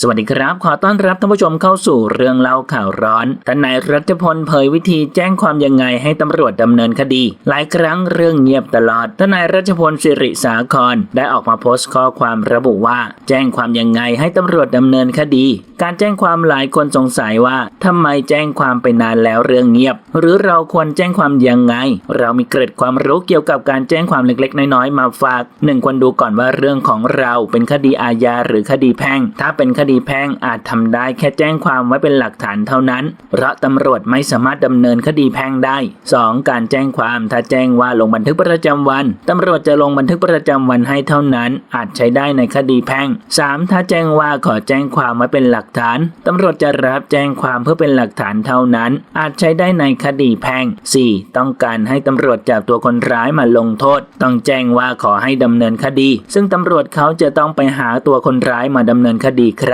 สวัสดีครับ ขอต้อนรับท่านผู้ชมเข้าสู่เรื่องเล่าข่าวร้อนทนายรัชพลเผยวิธีแจ้งความยังไงให้ตำรวจดำเนินคดี หลายครั้งเรื่องเงียบตลอดทนายรัชพลสิริสาคร ได้ออกมาโพสต์ข้อความระบุว่า แจ้งความยังไงให้ตำรวจดำเนินคดี การแจ้งความหลายคนสงสัยว่าทำไมแจ้งความไปนานแล้วเรื่องเงียบ หรือเราควรแจ้งความยังไง เรามีเกร็ดความรู้เกี่ยวกับการแจ้งความเล็กๆ น้อยๆมาฝากหนึ่งควรดูก่อนว่าเรื่องของเราเป็นคดีอาญาหรือคดีแพ่ง ถ้าเป็นคดีแพ่งอาจทำได้แค่แจ้งความไว้เป็นหลักฐานเท่านั้น เพราะตำรวจไม่สามารถดำเนินคดีแพ่งได้ 2. การแจ้งความถ้าแจ้งว่าลงบันทึกประจำวันตำรวจจะลงบันทึกประจำวันให้เท่านั้น อาจใช้ได้ในคดีแพ่ง 3. ถ้าแจ้งว่าขอแจ้งความไว้เป็นหลักฐานตำรวจจะรับแจ้งความเพื่อเป็นหลักฐานเท่านั้น อาจใช้ได้ในคดีแพ่ง 4. ต้องการให้ตำรวจจับตัวคนร้ายมาลงโทษ ต้องแจ้งว่าขอให้ดำเนินคดี ซึ่งตำรวจเขาจะต้องไปหาตัวคนร้ายมาดำเนินคดีครับ